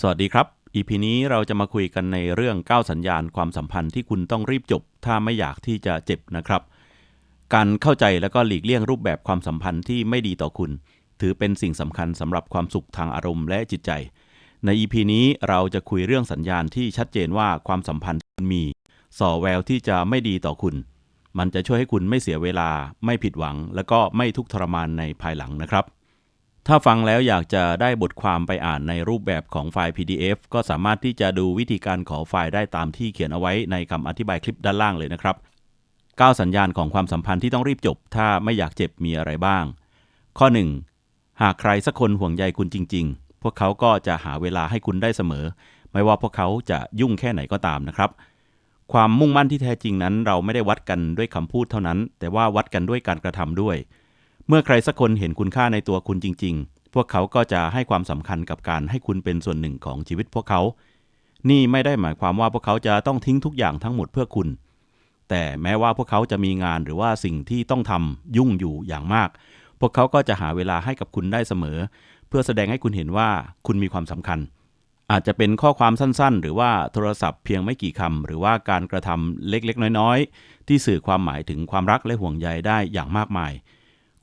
สวัสดีครับ EP นี้เราจะมาคุยกันในเรื่อง 9 สัญญาณความสัมพันธ์ที่คุณต้องรีบจบ ถ้าไม่อยากที่จะเจ็บนะครับ การเข้าใจแล้วก็หลีกเลี่ยงรูปแบบความสัมพันธ์ที่ไม่ดีต่อคุณ ถือเป็นสิ่งสำคัญสำหรับความสุขทางอารมณ์และจิตใจ ใน EP นี้เราจะคุยเรื่องสัญญาณที่ชัดเจนว่าความสัมพันธ์คุณมี ส่อแววที่จะไม่ดีต่อคุณ มันจะช่วยให้คุณไม่เสียเวลา ไม่ผิดหวัง แล้วก็ไม่ทุกข์ทรมานในภายหลังนะครับ ถ้าฟังแล้วอยากจะได้บทความไปอ่านในรูปแบบของไฟล์ PDF ก็สามารถที่จะดูวิธีการขอไฟล์ได้ตามที่เขียนเอาไว้ในคำอธิบายคลิปด้านล่างเลยนะครับ 9 สัญญาณของความสัมพันธ์ที่ต้องรีบจบ ถ้าไม่อยากเจ็บมีอะไรบ้าง ข้อ 1. หากใครสักคนห่วงใยคุณจริง ๆ พวกเขาก็จะหาเวลาให้คุณได้เสมอ ไม่ว่าพวกเขาจะยุ่งแค่ไหนก็ตามนะครับ ความมุ่งมั่นที่แท้จริงนั้น เราไม่ได้วัดกันด้วยคำพูดเท่านั้น แต่ว่าวัดกันด้วยการกระทำด้วย เมื่อใครสักคนเห็นคุณค่าในตัวคุณจริง ๆ พวกเขาก็จะให้ความสำคัญกับการให้คุณเป็นส่วนหนึ่งของชีวิตพวกเขา นี่ไม่ได้หมายความว่าพวกเขาจะต้องทิ้งทุกอย่างทั้งหมดเพื่อคุณ แต่แม้ว่าพวกเขาจะมีงานหรือว่าสิ่งที่ต้องทำยุ่งอยู่อย่างมาก พวกเขาก็จะหาเวลาให้กับคุณได้เสมอ เพื่อแสดงให้คุณเห็นว่าคุณมีความสำคัญ อาจจะเป็นข้อความสั้นๆ หรือว่าโทรศัพท์เพียงไม่กี่คำหรือว่าการกระทำเล็กๆ น้อยๆ ที่สื่อความหมายถึงความรักและห่วงใยได้อย่างมากมาย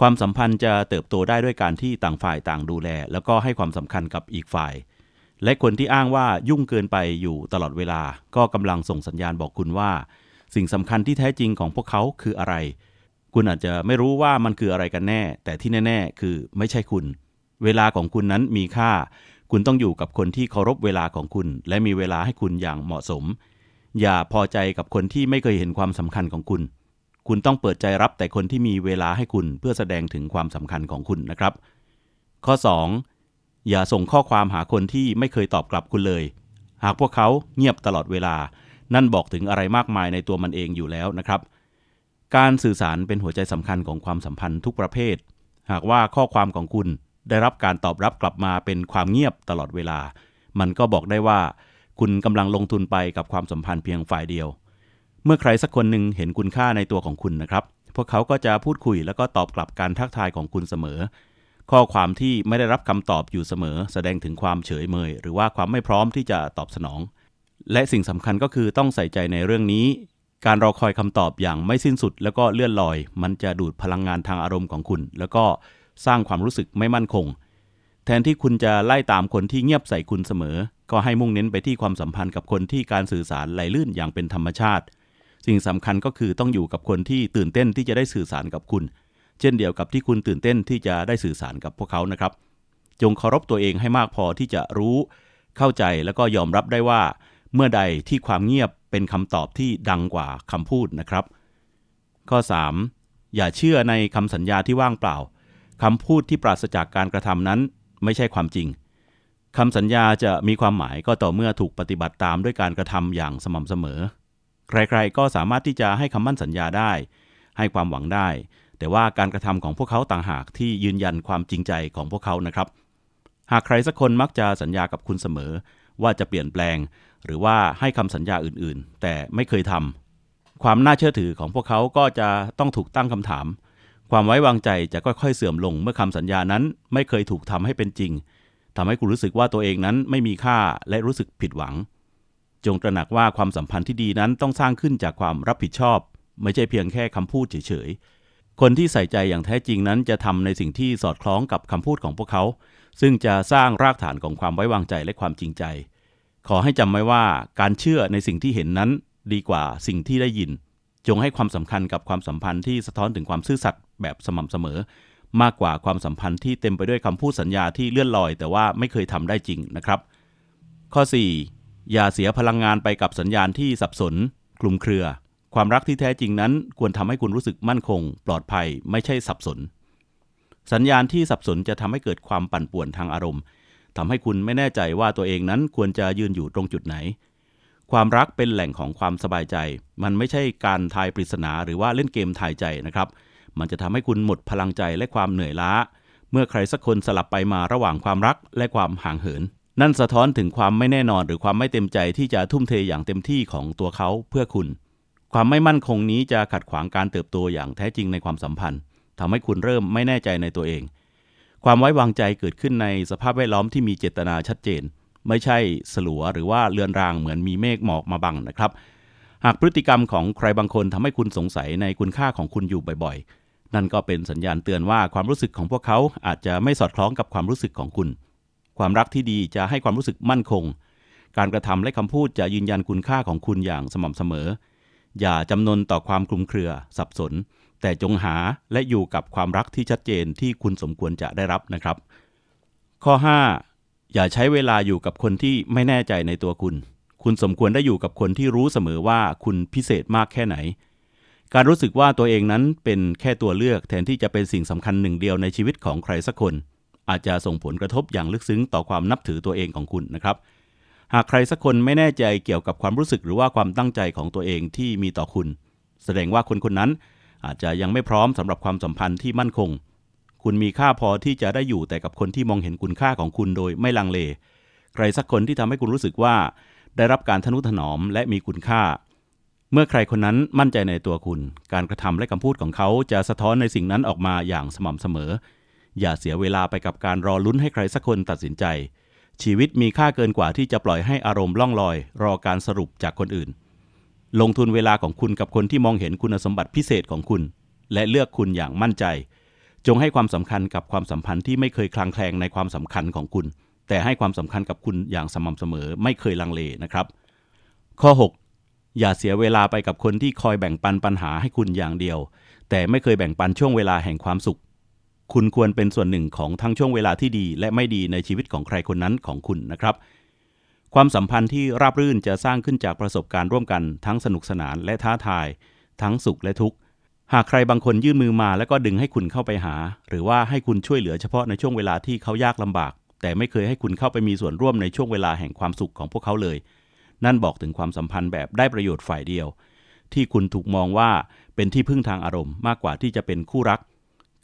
ความสัมพันธ์จะเติบโตได้ด้วยการที่ต่างฝ่ายต่างดูแล แล้วก็ให้ความสำคัญกับอีกฝ่าย และคนที่อ้างว่ายุ่งเกินไปอยู่ตลอดเวลา ก็กำลังส่งสัญญาณบอกคุณว่า สิ่งสำคัญที่แท้จริงของพวกเขาคืออะไร คุณอาจจะไม่รู้ว่ามันคืออะไรกันแน่ แต่ที่แน่ ๆ คือไม่ใช่คุณ เวลาของคุณนั้นมีค่า คุณต้องอยู่กับคนที่เคารพเวลาของคุณ และมีเวลาให้คุณอย่างเหมาะสม อย่าพอใจกับคนที่ไม่เคยเห็นความสำคัญของคุณ คุณต้องเปิดใจรับแต่คนที่มีเวลาให้คุณเพื่อแสดงถึงความสำคัญของคุณนะครับ ข้อ 2. อย่าส่งข้อความหาคนที่ไม่เคยตอบกลับคุณเลย หากพวกเขาเงียบตลอดเวลา นั่นบอกถึงอะไรมากมายในตัวมันเองอยู่แล้วนะครับ การสื่อสารเป็นหัวใจสำคัญของความสัมพันธ์ทุกประเภท หากว่าข้อความของคุณได้รับการตอบรับกลับมาเป็นความเงียบตลอดเวลา มันก็บอกได้ว่า คุณกำลังลงทุนไปกับความสัมพันธ์เพียงฝ่ายเดียว เมื่อใครสักคนหนึ่งเห็นคุณค่าในตัวของคุณนะครับ พวกเขาก็จะพูดคุยแล้วก็ตอบกลับการทักทายของคุณเสมอ ข้อความที่ไม่ได้รับคำตอบอยู่เสมอ แสดงถึงความเฉยเมย หรือว่าความไม่พร้อมที่จะตอบสนอง และสิ่งสำคัญก็คือต้องใส่ใจในเรื่องนี้ การรอคอยคำตอบอย่างไม่สิ้นสุด แล้วก็เลื่อนลอย มันจะดูดพลังงานทางอารมณ์ของคุณ แล้วก็สร้างความรู้สึกไม่มั่นคง แทนที่คุณจะไล่ตามคนที่เงียบใส่คุณเสมอ ก็ให้มุ่งเน้นไปที่ความสัมพันธ์กับคนที่การสื่อสารไหลลื่นอย่างเป็นธรรมชาติ สิ่งสำคัญก็คือต้องอยู่กับคนที่ตื่นเต้นที่จะได้สื่อสารกับคุณ เช่นเดียวกับที่คุณตื่นเต้นที่จะได้สื่อสารกับพวกเขานะครับ จงเคารพตัวเองให้มากพอที่จะรู้ เข้าใจแล้วก็ยอมรับได้ว่า เมื่อใดที่ความเงียบเป็นคำตอบที่ดังกว่าคำพูดนะครับ ข้อ 3. อย่าเชื่อในคำสัญญาที่ว่างเปล่าคำพูดที่ปราศจากการกระทำนั้นไม่ใช่ความจริงคำสัญญาจะมีความหมายก็ต่อเมื่อถูกปฏิบัติตามด้วยการกระทำอย่างสม่ำเสมอ ใครๆ ก็สามารถที่จะให้คำมั่นสัญญาได้ ให้ความหวังได้ แต่ว่าการกระทำของพวกเขาต่างหากที่ยืนยันความจริงใจของพวกเขานะครับ หากใครสักคนมักจะสัญญากับคุณเสมอ ว่าจะเปลี่ยนแปลง หรือว่าให้คำสัญญาอื่นๆ แต่ไม่เคยทำความน่าเชื่อถือของพวกเขาก็จะต้องถูกตั้งคำถาม ความไว้วางใจจะค่อยๆ เสื่อมลงเมื่อคำสัญญานั้น ไม่เคยถูกทำให้เป็นจริงทำให้คุณรู้สึกว่าตัวเองนั้นไม่มีค่าและรู้สึกผิดหวัง จงตระหนักว่าความสัมพันธ์ที่ดีนั้นต้องสร้างขึ้นจากความรับผิดชอบ ไม่ใช่เพียงแค่คำพูดเฉยๆ คนที่ใส่ใจอย่างแท้จริงนั้นจะทำในสิ่งที่สอดคล้องกับคำพูดของพวกเขา ซึ่งจะสร้างรากฐานของความไว้วางใจและความจริงใจ ขอให้จำไว้ว่าการเชื่อในสิ่งที่เห็นนั้นดีกว่าสิ่งที่ได้ยิน จงให้ความสำคัญกับความสัมพันธ์ที่สะท้อนถึงความซื่อสัตย์แบบสม่ำเสมอ มากกว่าความสัมพันธ์ที่เต็มไปด้วยคำพูดสัญญาที่เลื่อนลอย แต่ว่าไม่เคยทำได้จริงนะครับ ข้อ 4. อย่าเสียพลังงานไปกับสัญญาณที่สับสนคลุมเครือ ความรักที่แท้จริงนั้นควรทำให้คุณรู้สึกมั่นคง ปลอดภัยไม่ใช่สับสน สัญญาณที่สับสนจะทำให้เกิดความปั่นป่วนทางอารมณ์ทำให้คุณไม่แน่ใจว่าตัวเองนั้นควรจะยืนอยู่ตรงจุดไหน ความรักเป็นแหล่งของความสบายใจ มันไม่ใช่การทายปริศนาหรือว่าเล่นเกมทายใจนะครับ มันจะทำให้คุณหมดพลังใจและความเหนื่อยล้า เมื่อใครสักคนสลับไปมาระหว่างความรักและความห่างเหิน นั่นสะท้อนถึงความไม่แน่นอนหรือความไม่เต็มใจที่จะทุ่มเทอย่างเต็มที่ของตัวเขาเพื่อคุณ ความไม่มั่นคงนี้จะขัดขวางการเติบโตอย่างแท้จริงในความสัมพันธ์ทำให้คุณเริ่มไม่แน่ใจในตัวเอง ความไว้วางใจเกิดขึ้นในสภาพแวดล้อมที่มีเจตนาชัดเจน ไม่ใช่สลัวหรือว่าเลือนรางเหมือนมีเมฆหมอกมาบังนะครับ หากพฤติกรรมของใครบางคนทำให้คุณสงสัยในคุณค่าของคุณอยู่บ่อยๆ นั่นก็เป็นสัญญาณเตือนว่าความรู้สึกของพวกเขาอาจจะไม่สอดคล้องกับความรู้สึกของคุณ ความรักที่ดีจะให้ความรู้สึกมั่นคง การกระทำและคำพูดจะยืนยันคุณค่าของคุณอย่างสม่ำเสมอ อย่าจำนนต่อความคลุมเครือ สับสน แต่จงหาและอยู่กับความรักที่ชัดเจนที่คุณสมควรจะได้รับนะครับ ข้อ 5 อย่าใช้เวลาอยู่กับคนที่ไม่แน่ใจในตัวคุณ คุณสมควรได้อยู่กับคนที่รู้เสมอว่าคุณพิเศษมากแค่ไหนการรู้สึกว่าตัวเองนั้นเป็นแค่ตัวเลือกแทนที่จะเป็นสิ่งสำคัญหนึ่งเดียวในชีวิตของใครสักคน อาจจะส่งผลกระทบอย่างลึกซึ้งต่อความนับถือตัวเองของคุณนะครับ หากใครสักคนไม่แน่ใจเกี่ยวกับความรู้สึกหรือว่าความตั้งใจของตัวเองที่มีต่อคุณ แสดงว่าคนคนนั้น อาจจะยังไม่พร้อมสำหรับความสัมพันธ์ที่มั่นคง คุณมีค่าพอที่จะได้อยู่แต่กับคนที่มองเห็นคุณค่าของคุณโดยไม่ลังเล ใครสักคนที่ทำให้คุณรู้สึกว่า ได้รับการทนุถนอมและมีคุณค่าเมื่อใครคนนั้นมั่นใจในตัวคุณ การกระทำและคำพูดของเขาจะสะท้อนในสิ่งนั้นออกมาอย่างสม่ำเสมอ อย่าเสียเวลาไปกับการรอลุ้นให้ใครสักคนตัดสินใจ ชีวิตมีค่าเกินกว่าที่จะปล่อยให้อารมณ์ล่องลอย รอการสรุปจากคนอื่น ลงทุนเวลาของคุณกับคนที่มองเห็นคุณสมบัติพิเศษของคุณ และเลือกคุณอย่างมั่นใจ จงให้ความสำคัญกับความสัมพันธ์ที่ไม่เคยคลางแคลงในความสำคัญของคุณ แต่ให้ความสำคัญกับคุณอย่างสม่ำเสมอไม่เคยลังเลนะครับ ข้อ 6อย่าเสียเวลาไปกับคนที่คอยแบ่งปันปัญหาให้คุณอย่างเดียว แต่ไม่เคยแบ่งปันช่วงเวลาแห่งความสุข คุณควรเป็นส่วนหนึ่งของทั้งช่วงเวลาที่ดี และไม่ดีในชีวิตของใครคนนั้นของคุณนะครับ ความสัมพันธ์ที่ราบรื่นจะสร้างขึ้นจากประสบการณ์ร่วมกัน ทั้งสนุกสนานและท้าทาย ทั้งสุขและทุกข์หากใครบางคนยื่นมือมาแล้วก็ดึงให้คุณเข้าไปหา หรือว่าให้คุณช่วยเหลือเฉพาะในช่วงเวลาที่เขายากลำบาก แต่ไม่เคยให้คุณเข้าไปมีส่วนร่วมในช่วงเวลาแห่งความสุขของพวกเขาเลย นั่นบอกถึงความสัมพันธ์แบบได้ประโยชน์ฝ่ายเดียว ที่คุณถูกมองว่าเป็นที่พึ่งทางอารมณ์มากกว่าที่จะเป็นคู่รัก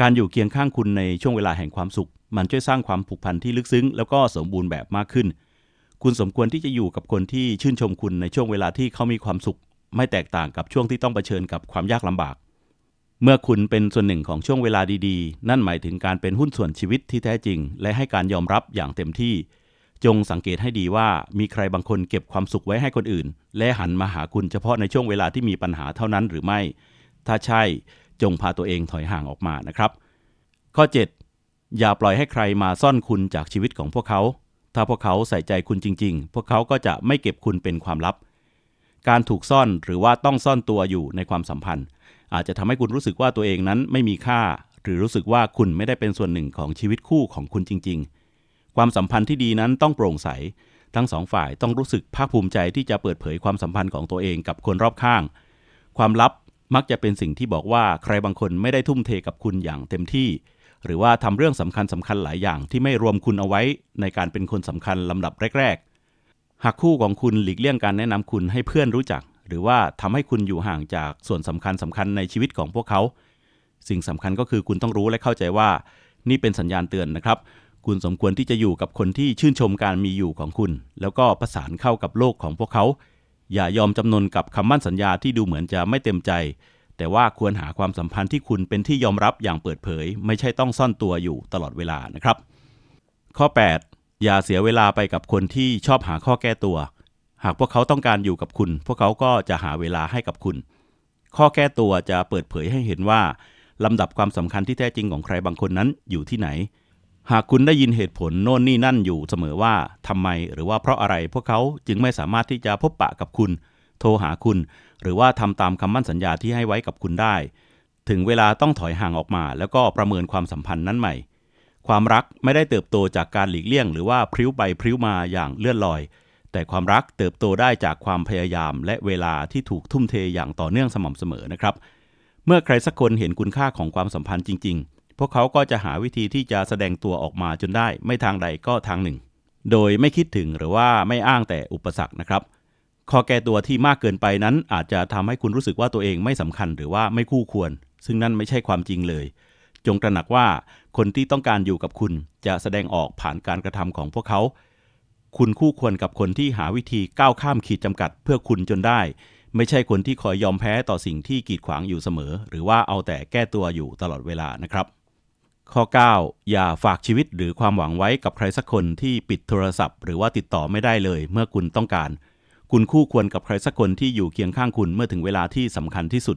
การอยู่เคียงข้างคุณในช่วงเวลาแห่งความสุข มันช่วยสร้างความผูกพันที่ลึกซึ้ง แล้วก็สมบูรณ์แบบมากขึ้น คุณสมควรที่จะอยู่กับคนที่ชื่นชมคุณในช่วงเวลาที่เขามีความสุข ไม่แตกต่างกับช่วงที่ต้องเผชิญกับความยากลำบาก เมื่อคุณเป็นส่วนหนึ่งของช่วงเวลาดีๆ นั่นหมายถึงการเป็นหุ้นส่วนชีวิตที่แท้จริง และให้การยอมรับอย่างเต็มที่ จงสังเกตให้ดีว่ามีใครบางคนเก็บความสุขไว้ให้คนอื่น และหันมาหาคุณเฉพาะในช่วงเวลาที่มีปัญหาเท่านั้นหรือไม่ ถ้าใช่ จงพาตัวเองถอยห่างออกมานะครับ ข้อ 7 อย่าปล่อยให้ใครมาซ่อนคุณจากชีวิตของพวกเขา ถ้าพวกเขาใส่ใจคุณจริง ๆ พวกเขาก็จะไม่เก็บคุณเป็นความลับ การถูกซ่อนหรือว่าต้องซ่อนตัวอยู่ในความสัมพันธ์ อาจจะทำให้คุณรู้สึกว่าตัวเองนั้นไม่มีค่า หรือรู้สึกว่าคุณไม่ได้เป็นส่วนหนึ่งของชีวิตคู่ของคุณจริง ๆ ความสัมพันธ์ที่ดีนั้นต้องโปร่งใสทั้งสองฝ่ายต้องรู้สึกภาคภูมิใจที่จะเปิดเผยความสัมพันธ์ของตัวเองกับคนรอบข้าง ความลับ มักจะเป็นสิ่งที่บอกว่าใครบางคนไม่ได้ทุ่มเทกับคุณอย่างเต็มที่ หรือว่าทำเรื่องสำคัญสำคัญหลายอย่างที่ไม่รวมคุณเอาไว้ในการเป็นคนสำคัญลำดับแรก ๆ หากคู่ของคุณหลีกเลี่ยงการแนะนำคุณให้เพื่อนรู้จัก หรือว่าทำให้คุณอยู่ห่างจากส่วนสำคัญสำคัญในชีวิตของพวกเขา สิ่งสำคัญก็คือคุณต้องรู้และเข้าใจว่า นี่เป็นสัญญาณเตือนนะครับ คุณสมควรที่จะอยู่กับคนที่ชื่นชมการมีอยู่ของคุณ แล้วก็ประสานเข้ากับโลกของพวกเขา อย่ายอมจำนนกับคำมั่นสัญญาที่ดูเหมือนจะไม่เต็มใจ แต่ว่าควรหาความสัมพันธ์ที่คุณเป็นที่ยอมรับอย่างเปิดเผย ไม่ใช่ต้องซ่อนตัวอยู่ตลอดเวลานะครับ ข้อ 8 อย่าเสียเวลาไปกับคนที่ชอบหาข้อแก้ตัว หากพวกเขาต้องการอยู่กับคุณ พวกเขาก็จะหาเวลาให้กับคุณ ข้อแก้ตัวจะเปิดเผยให้เห็นว่าลำดับความสำคัญที่แท้จริงของใครบางคนนั้นอยู่ที่ไหน หากคุณได้ยินเหตุผลโน่นนี่นั่นอยู่เสมอว่าทำไมหรือว่าเพราะอะไรพวกเขาจึงไม่สามารถที่จะพบปะกับคุณ โทรหาคุณ หรือว่าทำตามคำมั่นสัญญาที่ให้ไว้กับคุณได้ ถึงเวลาต้องถอยห่างออกมา แล้วก็ประเมินความสัมพันธ์นั้นใหม่ ความรักไม่ได้เติบโตจากการหลีกเลี่ยง หรือว่าพริ้วไปพริ้วมาอย่างเลื่อนลอย แต่ความรักเติบโตได้จากความพยายาม และเวลาที่ถูกทุ่มเทอย่างต่อเนื่องสม่ำเสมอนะครับ เมื่อใครสักคนเห็นคุณค่าของความสัมพันธ์จริง ๆ พวกเขาก็จะหาวิธีที่จะแสดงตัวออกมาจนได้ ไม่ทางใดก็ทางหนึ่ง โดยไม่คิดถึงหรือว่าไม่อ้างแต่อุปสรรคนะครับข้อแก้ตัวที่มากเกินไปนั้น อาจจะทำให้คุณรู้สึกว่าตัวเองไม่สำคัญหรือว่าไม่คู่ควร ซึ่งนั่นไม่ใช่ความจริงเลย จงตระหนักว่าคนที่ต้องการอยู่กับคุณจะแสดงออกผ่านการกระทำของพวกเขา คุณคู่ควรกับคนที่หาวิธีก้าวข้ามขีดจำกัดเพื่อคุณจนได้ ไม่ใช่คนที่คอยยอมแพ้ต่อสิ่งที่กีดขวางอยู่เสมอ หรือว่าเอาแต่แก้ตัวอยู่ตลอดเวลานะครับ ข้อ 9 อย่าฝากชีวิตหรือความหวังไว้กับใครสักคนที่ปิดโทรศัพท์ หรือว่าติดต่อไม่ได้เลยเมื่อคุณต้องการ คุณคู่ควรกับใครสักคนที่อยู่เคียงข้างคุณเมื่อถึงเวลาที่สำคัญที่สุด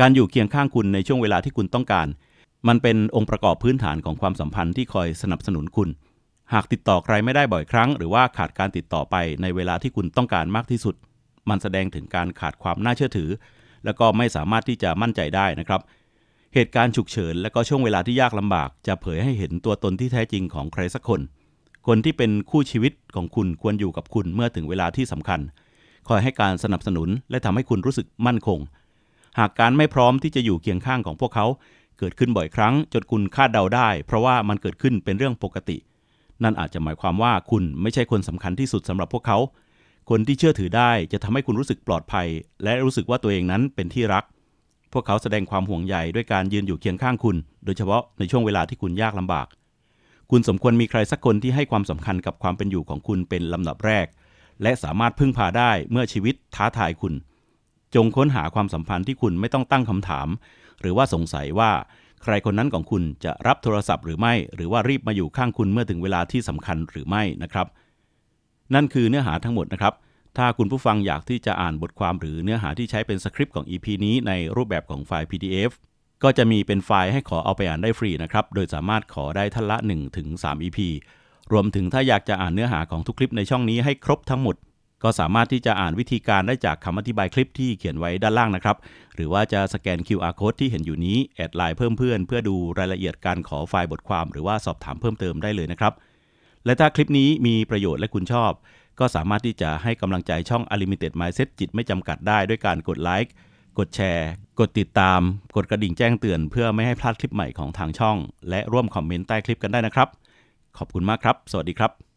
การอยู่เคียงข้างคุณในช่วงเวลาที่คุณต้องการ มันเป็นองค์ประกอบพื้นฐานของความสัมพันธ์ที่คอยสนับสนุนคุณ หากติดต่อใครไม่ได้บ่อยครั้ง หรือว่าขาดการติดต่อไปในเวลาที่คุณต้องการมากที่สุด มันแสดงถึงการขาดความน่าเชื่อถือ แล้วก็ไม่สามารถที่จะมั่นใจได้นะครับเเหตุการณ์ฉุกเฉิน และก็ช่วงเวลาที่ยากลำบาก จะเผยให้เห็นตัวตนที่แท้จริงของใครสักคน คนที่เป็นคู่ชีวิตของคุณควรอยู่กับคุณเมื่อถึงเวลาที่สำคัญ คอยให้การสนับสนุนและทำให้คุณรู้สึกมั่นคง หากการไม่พร้อมที่จะอยู่เคียงข้างของพวกเขา เกิดขึ้นบ่อยครั้ง จนคุณคาดเดาได้ เพราะว่ามันเกิดขึ้นเป็นเรื่องปกติ นั่นอาจจะหมายความว่าคุณไม่ใช่คนสำคัญที่สุดสำหรับพวกเขา คนที่เชื่อถือได้จะทำให้คุณรู้สึกปลอดภัย และรู้สึกว่าตัวเองนั้นเป็นที่รัก พวกเขาแสดงความห่วงใยด้วยการยืนอยู่เคียงข้างคุณ โดยเฉพาะในช่วงเวลาที่คุณยากลำบาก คุณสมควรมีใครสักคนที่ให้ความสำคัญกับความเป็นอยู่ของคุณเป็นลำดับแรก และสามารถพึ่งพาได้เมื่อชีวิตท้าทายคุณ จงค้นหาความสัมพันธ์ที่คุณไม่ต้องตั้งคำถาม หรือว่าสงสัยว่าใครคนนั้นของคุณจะรับโทรศัพท์หรือไม่ หรือว่ารีบมาอยู่ข้างคุณเมื่อถึงเวลาที่สำคัญหรือไม่นะครับ นั่นคือเนื้อหาทั้งหมดนะครับ ถ้าคุณผู้ฟังอยากที่จะอ่านบทความหรือเนื้อหาที่ใช้เป็นสคริปต์ของ EP นี้ในรูปแบบของไฟล์ PDF ก็จะมีเป็นไฟล์ให้ขอเอาไปอ่านได้ฟรีนะครับ โดยสามารถขอได้ท่านละ1ถึง3 EP รวมถึงถ้าอยากจะอ่านเนื้อหาของทุกคลิปในช่องนี้ให้ครบทั้งหมด ก็สามารถที่จะอ่านวิธีการได้จากคำอธิบายคลิปที่เขียนไว้ด้านล่างนะครับ หรือว่าจะสแกน QR code ที่เห็นอยู่นี้แอดไลน์เพิ่มเพื่อนเพื่อดูรายละเอียดการขอไฟล์บทความ หรือว่าสอบถามเพิ่มเติมได้เลยนะครับ และถ้าคลิปนี้มีประโยชน์และคุณชอบ ก็สามารถที่จะให้กำลังใจช่อง Unlimited Mindset จิตไม่จำกัดได้ด้วยการกดไลค์กดแชร์ กดติดตาม กดกระดิ่งแจ้งเตือน เพื่อไม่ให้พลาดคลิปใหม่ของทางช่อง และร่วมคอมเมนต์ใต้คลิปกันได้นะครับ ขอบคุณมากครับ สวัสดีครับ